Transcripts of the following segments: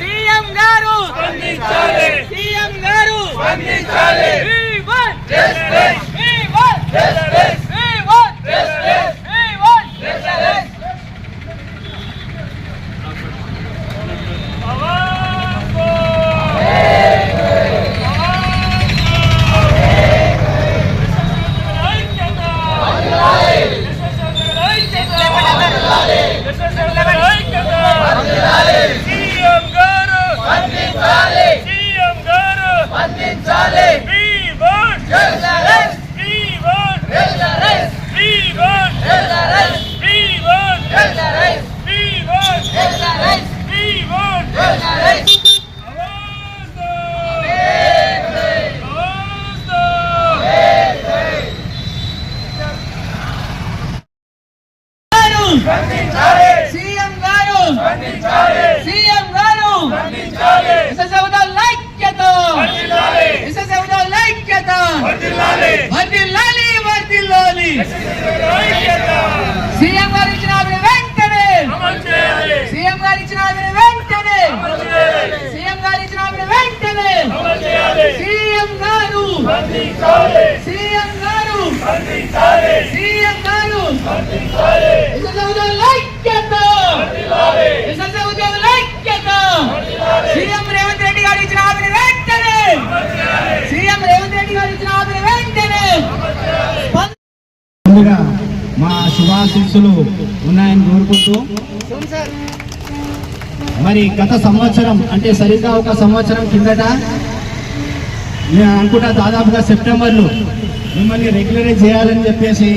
CM గారు CM గారు CM గారు ఇచ్చిన హామీని వెంటనే సీఎం గారు ఇచ్చిన హామీని వెంటనే సీఎం గారు ఇచ్చిన హామీని వెంటనే సీఎం గారు. సీఎం గారు. సీఎం గారు విశ్వసౌధ ఐక్యత విశ్వసౌధ ఐక్యత సీఎం రేవంత్ రెడ్డి గారు ఇచ్చిన హామీని వెంటనే సీఎం రేవంత్ రెడ్డి గారు ఇచ్చిన హామీని వెంటనే ముందుగా మా శుభాశీస్సులు ఉన్నాయని కోరుకుంటూ మరి గత సంవత్సరం అంటే సరిగ్గా ఒక సంవత్సరం కిందట నేను అనుకుంటా దాదాపుగా సెప్టెంబర్లో మిమ్మల్ని రెగ్యులరైజ్ చేయాలని చెప్పేసి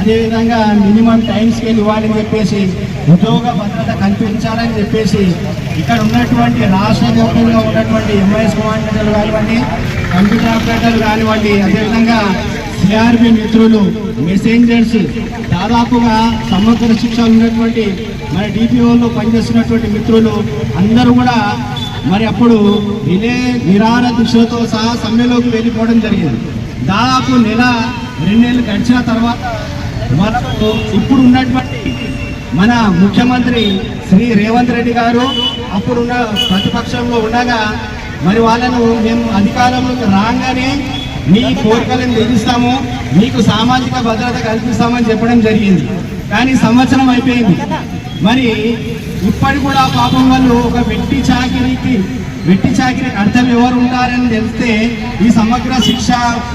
అదేవిధంగా మినిమం టైం స్కేల్ ఇవ్వాలని చెప్పేసి ఉద్యోగ భద్రత కల్పించాలని చెప్పేసి ఇక్కడ ఉన్నటువంటి రాష్ట్ర వ్యాప్తంగా ఉన్నటువంటి ఎంఐఎస్ కమాండర్లు కానివ్వండి కంప్యూటర్ ఆపరేటర్లు కానివ్వండి అదేవిధంగా సిఆర్బి మిత్రులు మెసెంజర్స్ దాదాపుగా సమగ్ర శిక్ష ఉన్నటువంటి మన డిపిఓలో పనిచేస్తున్నటువంటి మిత్రులు అందరూ కూడా మరి అప్పుడు రిలే నిరాహార దీక్షలతో సహా సమ్మెలోకి వెళ్ళిపోవడం జరిగింది. దాదాపు నెల రెండు నెలలు గడిచిన తర్వాత మనకు ఇప్పుడు ఉన్నటువంటి మన ముఖ్యమంత్రి శ్రీ రేవంత్ రెడ్డి గారు అప్పుడున్న ప్రతిపక్షంలో ఉండగా మరి వాళ్ళను మేము అధికారంలోకి రాగానే మీ కోరికలను తీరుస్తాము మీకు సామాజిక భద్రత కల్పిస్తామని చెప్పడం జరిగింది. కానీ సంవత్సరం అయిపోయింది. మరి ఇప్పటి కూడా పాపం వాళ్ళు ఒక వెట్టి చాకిరీకి వెట్టి చాకిరి అర్థం ఎవరు ఉంటారని తెలిస్తే ఈ సమగ్ర శిక్ష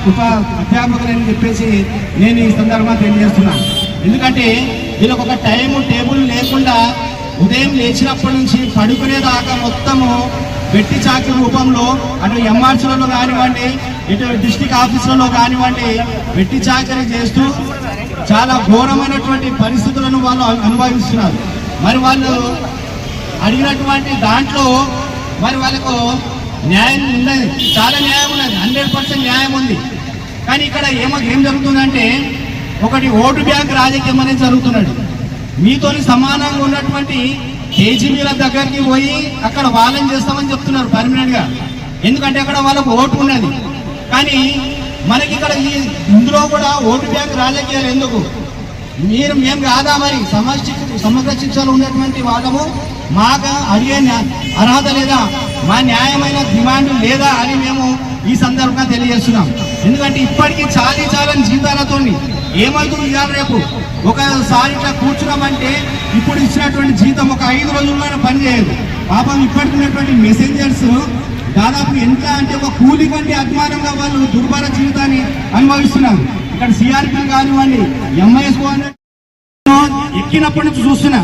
ఉప అధ్యాపకులని చెప్పేసి నేను ఈ సందర్భంగా తెలియజేస్తున్నాను ఎందుకంటే వీళ్ళకి ఒక టైము టేబుల్ లేకుండా ఉదయం లేచినప్పటి నుంచి పడుకునేదాకా మొత్తము వెట్టి చాకి రూపంలో అటు ఎంఆర్సీలలో కానివ్వండి ఇటు డిస్టిక్ ఆఫీసులలో కానివ్వండి వెట్టి చాకరీ చేస్తూ చాలా ఘోరమైనటువంటి పరిస్థితులను వాళ్ళు అనుభవిస్తున్నారు. మరి వాళ్ళు అడిగినటువంటి దాంట్లో మరి వాళ్ళకు న్యాయం ఉన్నది. చాలా న్యాయం ఉన్నది. హండ్రెడ్ పర్సెంట్ న్యాయం ఉంది. కానీ ఇక్కడ ఏమో ఏం జరుగుతుందంటే ఒకటి ఓటు బ్యాంక్ రాజకీయం అనేది జరుగుతున్నాడు మీతోని సమానంగా ఉన్నటువంటి కేజీబీల దగ్గరికి పోయి అక్కడ వాళ్ళని చేస్తామని చెప్తున్నారు పర్మనెంట్గా. ఎందుకంటే అక్కడ వాళ్ళకు ఓటు ఉన్నది. కానీ మనకి ఇక్కడ ఈ ఇందులో కూడా ఓటు బ్యాంక్ రాజకీయాలు ఎందుకు? మీరు మేము కాదా మరి? సమష్టి సమగ్ర శిక్షలు ఉన్నటువంటి వాళ్ళము మాకు అడిగే అర్హత లేదా? మా న్యాయమైన డిమాండ్ లేదా అని మేము ఈ సందర్భంగా తెలియజేస్తున్నాం. ఎందుకంటే ఇప్పటికీ చాలీ చాలని జీతాలతో ఏమవుతుంది ఇవాళ రేపు? ఒకసారి ఇట్లా కూర్చున్నామంటే ఇప్పుడు ఇచ్చినటువంటి జీతం ఒక ఐదు రోజుల్లోనే పని చేయదు. పాపం ఇప్పటికి ఉన్నటువంటి మెసెంజర్స్ దాదాపు ఎంత అంటే ఒక కూలి కంటే అభిమానంగా వాళ్ళు దుర్భర జీవితాన్ని అనుభవిస్తున్నారు. ఇక్కడ సిఆర్పి కానివ్వండి ఎంఐఎస్ ఎక్కినప్పటి నుంచి చూస్తున్నా.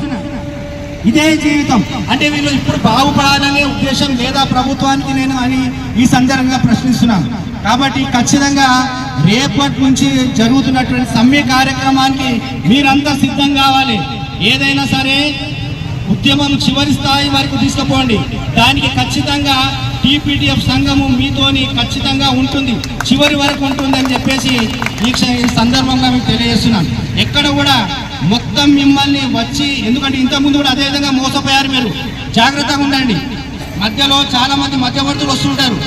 ఇదే జీవితం. అంటే వీళ్ళు ఇప్పుడు బాగుపడాలనే ఉద్దేశం లేదా ప్రభుత్వానికి నేను అని ఈ సందర్భంగా ప్రశ్నిస్తున్నాను కాబట్టి ఖచ్చితంగా రేపటి నుంచి జరుగుతున్నటువంటి సమ్మె కార్యక్రమానికి మీరంతా సిద్ధం కావాలి. ఏదైనా సరే ఉద్యమం చివరి స్థాయి వరకు తీసుకుపోండి. దానికి ఖచ్చితంగా టీపీటీఎఫ్ సంఘము మీతోని ఖచ్చితంగా ఉంటుంది. చివరి వరకు ఉంటుందని చెప్పేసి ఈ ఈ సందర్భంగా మీకు తెలియజేస్తున్నాను. ఎక్కడ కూడా మొత్తం మిమ్మల్ని వచ్చి ఎందుకంటే ఇంతకుముందు కూడా అదే విధంగా మోసపోయారు మీరు. జాగ్రత్తగా ఉండండి. మధ్యలో చాలా మంది మధ్యవర్తులు వస్తుంటారు.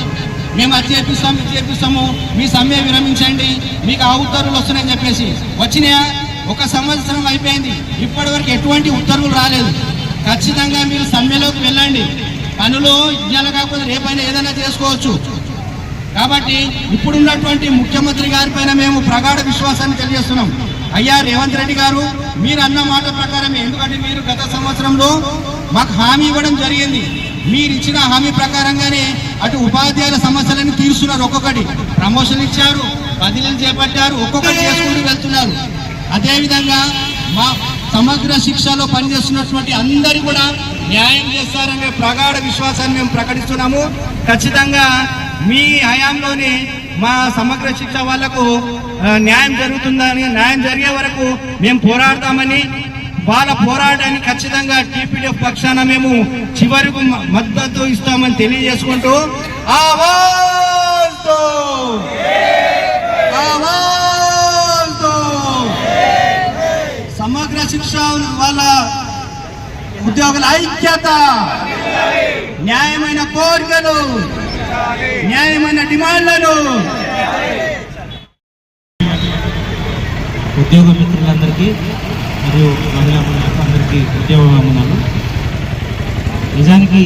మేము అది చేపిస్తాం ఇది చేపిస్తాము మీ సమ్మె విరమించండి మీకు ఆ ఉత్తర్వులు వస్తున్నాయని చెప్పేసి. వచ్చినాయా? ఒక సంవత్సరం అయిపోయింది. ఇప్పటి వరకు ఎటువంటి ఉత్తర్వులు రాలేదు. ఖచ్చితంగా మీరు సమ్మెలోకి వెళ్ళండి. పనులు ఇవాళ కాకపోతే రేపైనా ఏదైనా చేసుకోవచ్చు. కాబట్టి ఇప్పుడున్నటువంటి ముఖ్యమంత్రి గారి పైన మేము ప్రగాఢ విశ్వాసాన్ని తెలియజేస్తున్నాం. అయ్యా రేవంత్ రెడ్డి గారు మీరు అన్న మాట ప్రకారమే ఎందుకంటే మీరు గత సంవత్సరంలో మాకు హామీ ఇవ్వడం జరిగింది. మీరు ఇచ్చిన హామీ ప్రకారంగానే అటు ఉపాధ్యాయుల సమస్యలను తీరుస్తున్నారు ఒక్కొక్కటి. ప్రమోషన్ ఇచ్చారు బదిలీలు చేపట్టారు ఒక్కొక్కటి చేసుకుంటూ వెళ్తున్నారు. అదేవిధంగా మా సమగ్ర శిక్షలో పనిచేస్తున్నటువంటి అందరూ కూడా న్యాయం చేస్తారనే ప్రగాఢ విశ్వాసాన్ని మేము ప్రకటిస్తున్నాము ఖచ్చితంగా మీ హయాంలోనే మా సమగ్ర శిక్ష వాళ్ళకు న్యాయం జరుగుతుందని న్యాయం జరిగే వరకు మేము పోరాడతామని వాళ్ళ పోరాటాన్ని ఖచ్చితంగా టీపీడీఎఫ్ పక్షాన మేము చివరకు మద్దతు ఇస్తామని తెలియజేసుకుంటూ ఆవాజ్తో! ఆవాజ్తో! సమగ్ర శిక్ష వాళ్ళ ఉద్యోగుల ఐక్యత న్యాయమైన కోరికలు న్యాయమైన డిమాండ్లను. ఉద్యోగ మిత్రులందరికీ మరియు మహిళా అందరికీ ఉద్యోగ నిజానికి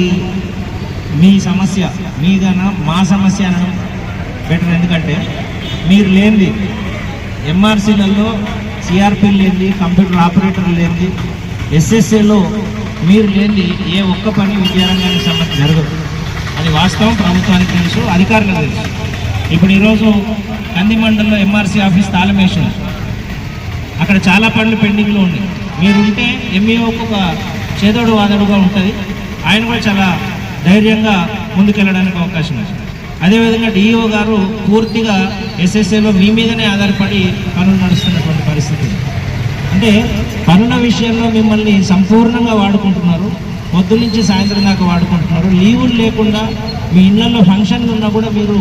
మీ సమస్య మీదన మా సమస్య అనడం బెటర్. ఎందుకంటే మీరు లేనిది ఎంఆర్సీలలో సిఆర్పీ లేనిది కంప్యూటర్ ఆపరేటర్ లేనిది ఎస్ఎస్ఏలో మీరు లేని ఏ ఒక్క పని విద్యారంగానికి సంబంధించి జరగదు. అది వాస్తవం ప్రభుత్వానికి తెలుసు అధికారులకు తెలుసు. ఇప్పుడు ఈరోజు కంది మండలంలో ఎంఆర్సీ ఆఫీస్ తాళం అక్కడ చాలా పనులు పెండింగ్లో ఉన్నాయి. మీరు ఉంటే ఎంఈఓకు ఒక చేదోడు వాదడుగా ఉంటుంది. ఆయన కూడా చాలా ధైర్యంగా ముందుకెళ్ళడానికి అవకాశం ఉంది. అదేవిధంగా డిఈఓ గారు పూర్తిగా ఎస్ఎస్ఏలో మీ మీదనే ఆధారపడి పనులు నడుస్తున్నటువంటి పరిస్థితి. అంటే పనుల విషయంలో మిమ్మల్ని సంపూర్ణంగా వాడుకుంటున్నారు. పొద్దు నుంచి సాయంత్రం దాకా వాడుకుంటున్నారు. లీవులు లేకుండా మీ ఇళ్ళలో ఫంక్షన్లు ఉన్నా కూడా మీరు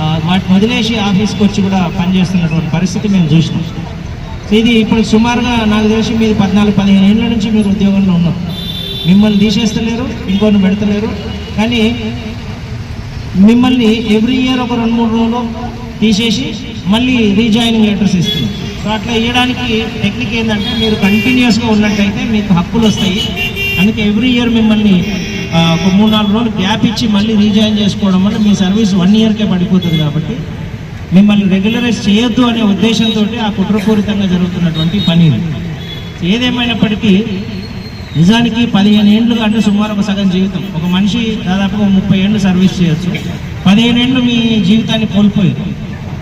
ఆ, వాటిని వదిలేసి ఆఫీస్కి వచ్చి కూడా పనిచేస్తున్నటువంటి పరిస్థితి మేము చూసినాం. ఇది ఇప్పుడు సుమారుగా నాకు తెలిసి మీరు పద్నాలుగు పదిహేను ఏళ్ళ నుంచి మీరు ఉద్యోగంలో ఉన్నారు. మిమ్మల్ని తీసేస్తలేరు ఇంకొన్ని పెడతలేరు. కానీ మిమ్మల్ని ఎవ్రీ ఇయర్ ఒక రెండు మూడు రోజులు తీసేసి మళ్ళీ రీజాయినింగ్ లెటర్స్ ఇస్తున్నారు. సో అట్లా ఇవ్వడానికి టెక్నిక్ ఏంటంటే మీరు కంటిన్యూస్గా ఉన్నట్టయితే మీకు హక్కులు వస్తాయి. అందుకే ఎవ్రీ ఇయర్ మిమ్మల్ని ఒక మూడు నాలుగు రోజులు గ్యాప్ ఇచ్చి మళ్ళీ రీజాయిన్ చేసుకోవడం వల్ల మీ సర్వీస్ వన్ ఇయర్కే పడిపోతుంది కాబట్టి మిమ్మల్ని రెగ్యులరైజ్ చేయొద్దు అనే ఉద్దేశంతో ఆ కుట్రపూరితంగా జరుగుతున్నటువంటి పని ఏదేమైనప్పటికీ నిజానికి పదిహేను ఏళ్ళు అంటే సుమారు ఒక సగం జీవితం. ఒక మనిషి దాదాపుగా ముప్పై ఏళ్ళు సర్వీస్ చేయొచ్చు. పదిహేను ఏళ్ళు మీ జీవితాన్ని కోల్పోయారు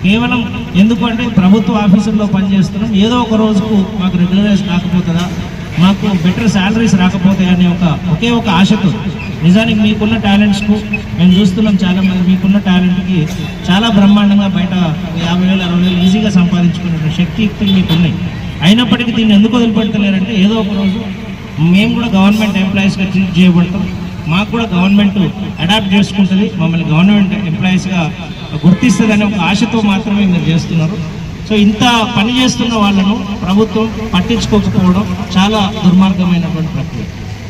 కేవలం ఎందుకంటే ప్రభుత్వ ఆఫీసుల్లో పనిచేస్తున్నాం. ఏదో ఒక రోజుకు మాకు రెగ్యులరైజ్ రాకపోతుందా మాకు బెటర్ శాలరీస్ రాకపోతాయి అనే ఒక ఒకే ఒక ఆశతో. నిజానికి మీకున్న టాలెంట్స్కు మేము చూస్తున్నాం చాలా మంది మీకున్న టాలెంట్కి చాలా బ్రహ్మాండంగా బయట యాభై వేలు అరవై వేలు ఈజీగా సంపాదించుకునే శక్తి యుక్తులు మీకు ఉన్నాయి. అయినప్పటికీ దీన్ని ఎందుకు వదిలిపెడతలేరంటే ఏదో ఒక రోజు మేము కూడా గవర్నమెంట్ ఎంప్లాయీస్గా ట్రీట్ చేయబడతాం. మాకు కూడా గవర్నమెంట్ అడాప్ట్ చేసుకుంటుంది. మమ్మల్ని గవర్నమెంట్ ఎంప్లాయీస్గా గుర్తిస్తుంది అనే ఒక ఆశతో మాత్రమే మీరు చేస్తున్నారు. సో ఇంత పని చేస్తున్న వాళ్ళను ప్రభుత్వం పట్టించుకోకపోవడం చాలా దుర్మార్గమైనటువంటి ప్రక్రియ.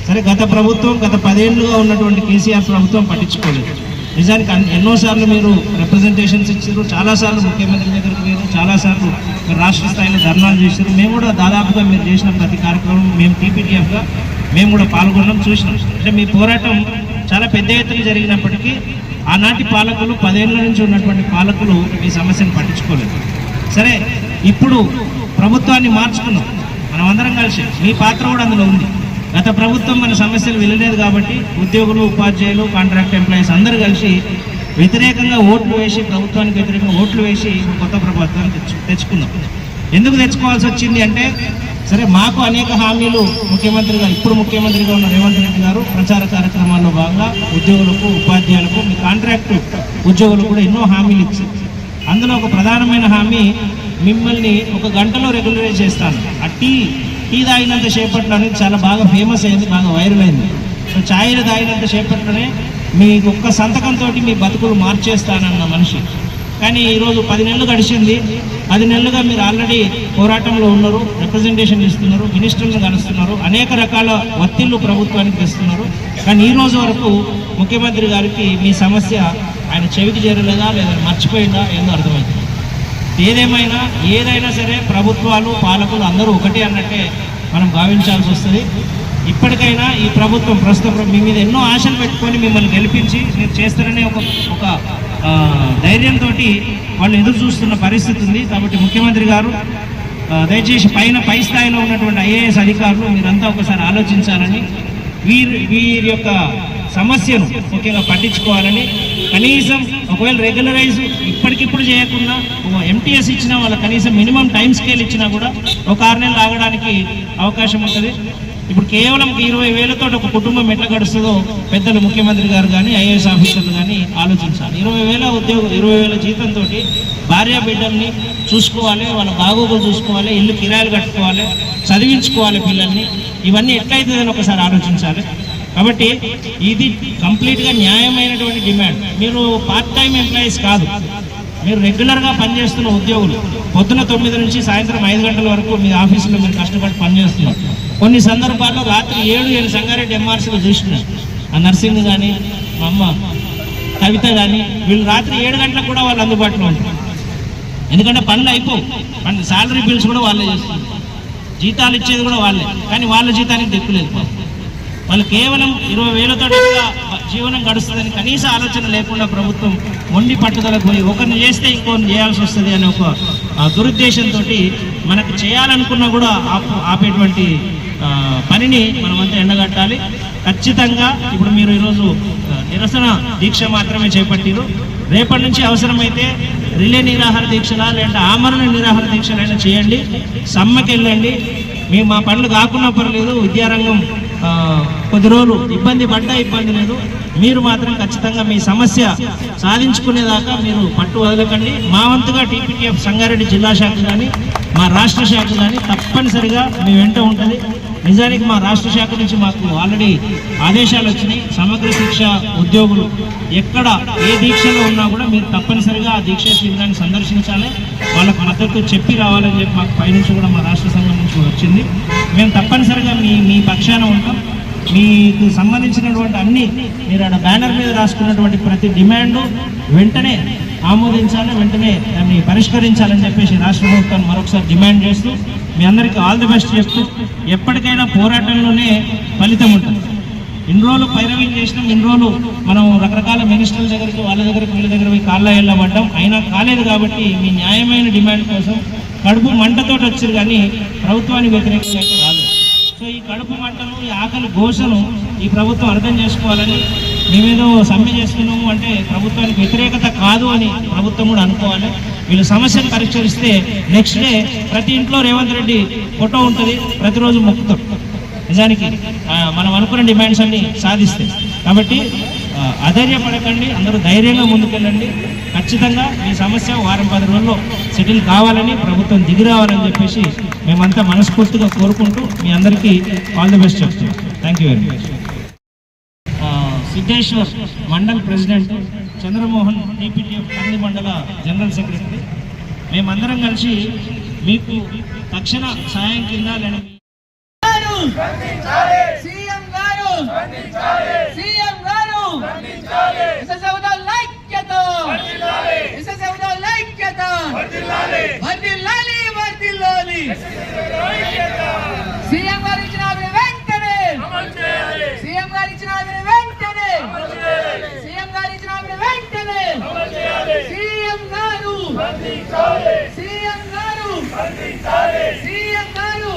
సరే గత ప్రభుత్వం గత పదేళ్ళుగా ఉన్నటువంటి కేసీఆర్ ప్రభుత్వం పట్టించుకోలేదు. నిజానికి ఎన్నోసార్లు మీరు రిప్రజెంటేషన్స్ ఇచ్చారు. చాలాసార్లు ముఖ్యమంత్రి దగ్గరికి మీరు చాలాసార్లు మీరు రాష్ట్ర స్థాయిలో ధర్నాలు చేశారు. మేము కూడా దాదాపుగా మీరు చేసిన ప్రతి కార్యక్రమం మేము టీపీటీఎఫ్గా మేము కూడా పాల్గొన్నాం చూసినాం. అంటే మీ పోరాటం చాలా పెద్ద ఎత్తున జరిగినప్పటికీ ఆనాటి పాలకులు పదేళ్ళ నుంచి ఉన్నటువంటి పాలకులు మీ సమస్యను పట్టించుకోలేదు. సరే ఇప్పుడు ప్రభుత్వాన్ని మార్చుకున్నాం. మనం అందరం కలిసి మీ పాత్ర కూడా అందులో ఉంది. గత ప్రభుత్వం మన సమస్యలు వెళ్ళలేదు కాబట్టి ఉద్యోగులు ఉపాధ్యాయులు కాంట్రాక్ట్ ఎంప్లాయీస్ అందరూ కలిసి వ్యతిరేకంగా ఓట్లు వేసి ప్రభుత్వానికి వ్యతిరేకంగా ఓట్లు వేసి కొత్త ప్రభుత్వాన్ని తెచ్చు తెచ్చుకున్నాం. ఎందుకు తెచ్చుకోవాల్సి వచ్చింది అంటే సరే మాకు అనేక హామీలు ముఖ్యమంత్రిగా ఇప్పుడు ముఖ్యమంత్రిగా ఉన్న రేవంత్ రెడ్డి గారు ప్రచార కార్యక్రమాల్లో భాగంగా ఉద్యోగులకు ఉపాధ్యాయులకు మీ కాంట్రాక్టు ఉద్యోగులకు కూడా ఎన్నో హామీలు ఇచ్చారు అందులో ఒక ప్రధానమైన హామీ మిమ్మల్ని ఒక గంటలో రెగ్యులరైజ్ చేస్తాను. ఆ టీ టీ తాగినంత సేపట్లో అనేది చాలా బాగా ఫేమస్ అయింది బాగా వైరల్ అయింది. సో ఛాయలు తాగినంత సేపట్లోనే మీకు ఒక్క సంతకంతో మీ బతుకులు మార్చేస్తానన్న మనిషి. కానీ ఈరోజు పది నెలలు గడిచింది పది నెలలుగా మీరు ఆల్రెడీ పోరాటంలో ఉన్నారు రిప్రజెంటేషన్ ఇస్తున్నారు మినిస్టర్లను కలుస్తున్నారు అనేక రకాల ఒత్తిళ్ళు ప్రభుత్వానికి తెస్తున్నారు. కానీ ఈ రోజు వరకు ముఖ్యమంత్రి గారికి మీ సమస్య ఆయన చెవికి చేరలేదా లేదా మర్చిపోయిందా ఏందో అర్థమైంది. ఏదేమైనా ఏదైనా సరే ప్రభుత్వాలు పాలకులు అందరూ ఒకటే అన్నట్టే మనం భావించాల్సి వస్తుంది. ఇప్పటికైనా ఈ ప్రభుత్వం ప్రస్తుతం మీ మీద ఎన్నో ఆశలు పెట్టుకొని మిమ్మల్ని గెలిపించి మీరు చేస్తారనే ఒక ఒక ధైర్యంతో వాళ్ళు ఎదురు చూస్తున్న పరిస్థితి ఉంది. కాబట్టి ముఖ్యమంత్రి గారు దయచేసి పైన పై స్థాయిలో ఉన్నటువంటి ఐఏఎస్ అధికారులు మీరంతా ఒకసారి ఆలోచించాలని వీరి వీరి యొక్క సమస్యను ముఖ్యంగా పట్టించుకోవాలని కనీసం ఒకవేళ రెగ్యులరైజ్ ఇప్పటికిప్పుడు చేయకుండా ఎంటీఎస్ ఇచ్చినా వాళ్ళ కనీసం మినిమం టైం స్కేల్ ఇచ్చినా కూడా ఒక ఆరు నెలలు ఆగడానికి అవకాశం ఉంటుంది. ఇప్పుడు కేవలం ఇరవై వేలతో ఒక కుటుంబం ఎట్లా గడుస్తుందో పెద్దలు ముఖ్యమంత్రి గారు కానీ ఐఏఎస్ ఆఫీసర్లు కానీ ఆలోచించాలి. ఇరవై వేల ఉద్యోగం ఇరవై వేల జీతంతో భార్య బిడ్డల్ని చూసుకోవాలి వాళ్ళ బాగోగులు చూసుకోవాలి ఇల్లు కిరాయిలు కట్టుకోవాలి చదివించుకోవాలి పిల్లల్ని. ఇవన్నీ ఎట్లయితుందని ఒకసారి ఆలోచించాలి. కాబట్టి ఇది కంప్లీట్గా న్యాయమైనటువంటి డిమాండ్. మీరు పార్ట్ టైం ఎంప్లాయీస్ కాదు. మీరు రెగ్యులర్గా పనిచేస్తున్న ఉద్యోగులు పొద్దున తొమ్మిది నుంచి సాయంత్రం ఐదు గంటల వరకు మీ ఆఫీసులో మీరు కష్టపడి పనిచేస్తున్నారు. కొన్ని సందర్భాల్లో రాత్రి ఏడు ఏడు సంగారెడ్డి ఎంఆర్సీలో చూసినారు ఆ నర్సింగ్ కానీ మా అమ్మ కవిత కానీ వీళ్ళు రాత్రి ఏడు గంటలకు కూడా వాళ్ళు అందుబాటులో ఉంటారు. ఎందుకంటే పనులు అయిపోవు. పని శాలరీ బిల్స్ కూడా వాళ్ళే చేస్తారు జీతాలు ఇచ్చేది కూడా వాళ్ళే. కానీ వాళ్ళ జీతానికి దిక్కులేదు పాపం. వాళ్ళు కేవలం ఇరవై వేలతో జీవనం గడుస్తుందని కనీస ఆలోచన లేకుండా ప్రభుత్వం మొండి పట్టుదలకు పోయి ఒకరిని చేస్తే ఇంకొకరిని చేయాల్సి వస్తుంది అనే ఒక ఆ, దురుద్దేశంతో మనకు చేయాలనుకున్నా కూడా ఆపు ఆపేటువంటి పనిని మనమంతా ఎండగట్టాలి. ఖచ్చితంగా ఇప్పుడు మీరు ఈరోజు నిరసన దీక్ష మాత్రమే చేపట్టిరు. రేపటి నుంచి అవసరమైతే రిలే నిరాహార దీక్షలా లేదంటే ఆమరణ నిరాహార దీక్షలైనా చేయండి. సమ్మకి వెళ్ళండి మేము మా పనులు కాకుండా పర్లేదు. విద్యారంగం కొద్ది రోజులు ఇబ్బంది పడ్డా ఇబ్బంది లేదు. మీరు మాత్రం ఖచ్చితంగా మీ సమస్య సాధించుకునేదాకా మీరు పట్టు వదలకండి. మా వంతుగా టీపీటీఎఫ్ సంగారెడ్డి జిల్లా శాఖ కానీ మా రాష్ట్ర శాఖ కానీ తప్పనిసరిగా మీ వెంట ఉంటుంది. నిజానికి మా రాష్ట్ర శాఖ నుంచి మాకు ఆల్రెడీ ఆదేశాలు వచ్చినాయి. సమగ్ర శిక్ష ఉద్యోగులు ఎక్కడ ఏ దీక్షలో ఉన్నా కూడా మీరు తప్పనిసరిగా ఆ దీక్ష శిబిరాన్ని సందర్శించాలి. వాళ్ళకు మద్దతు చెప్పి రావాలని చెప్పి మాకు పైనుంచి కూడా మా రాష్ట్ర సంఘం నుంచి వచ్చింది. మేము తప్పనిసరిగా మీ మీ పక్షాన ఉంటాం. మీకు సంబంధించినటువంటి అన్ని మీరు ఆడ బ్యానర్ మీద రాసుకున్నటువంటి ప్రతి డిమాండ్ వెంటనే ఆమోదించాలి వెంటనే దాన్ని పరిష్కరించాలని చెప్పేసి రాష్ట్ర ప్రభుత్వాన్ని మరొకసారి డిమాండ్ చేస్తూ మీ అందరికీ ఆల్ ది బెస్ట్ చెప్తూ ఎప్పటికైనా పోరాటంలోనే ఫలితం ఉంటుంది. ఇన్ని రోజులు పైరవింగ్ చేసినాం ఇన్ని రోజులు మనం రకరకాల మినిస్టర్ల దగ్గరికి వాళ్ళ దగ్గరికి వీళ్ళ దగ్గర పోయి కాళ్ళ వెళ్ళబడ్డాం అయినా కాలేదు కాబట్టి మీ న్యాయమైన డిమాండ్ కోసం కడుపు మంటతోటి వచ్చారు కానీ ప్రభుత్వానికి వ్యతిరేకంగా అయితే రాలేదు. మంటను ఘోషను ఈ ప్రభుత్వం అర్థం చేసుకోవాలని మేమేదో సమ్మె చేస్తున్నాము అంటే ప్రభుత్వానికి వ్యతిరేకత కాదు అని ప్రభుత్వం కూడా అనుకోవాలి. వీళ్ళు సమస్యను పరిష్కరిస్తే నెక్స్ట్ డే ప్రతి ఇంట్లో రేవంత్ రెడ్డి ఫోటో ఉంటుంది ప్రతిరోజు మొక్కుతాం. నిజానికి మనం అనుకున్న డిమాండ్స్ అన్ని సాధిస్తే. కాబట్టి అధైర్యపడకండి అందరూ ధైర్యంగా ముందుకెళ్ళండి. ఖచ్చితంగా మీ సమస్య వారం పది రోజుల్లో సెటిల్ కావాలని ప్రభుత్వం దిగి రావాలని చెప్పేసి మేమంతా మనస్ఫూర్తిగా కోరుకుంటూ మీ అందరికీ ఆల్ ది బెస్ట్ చెప్తున్నాం. Thank you very much Siddheshwar mandal president Chandramohan TPTF Kandi మండల జనరల్ సెక్రటరీ. మేమందరం కలిసి మీకు తక్షణ సాయం కింద సీఎం గారు. వర్దిల్లాలి వర్దిల్లాలి సీఎం గారు ఇచ్చిన ఆమె వెంటనే సీఎం గారు ఇచ్చిన ఆమె వెంటనే సీఎం గారు ఇచ్చిన ఆమె వెంటనే సీఎం గారు సీఎం గారు సీఎం గారు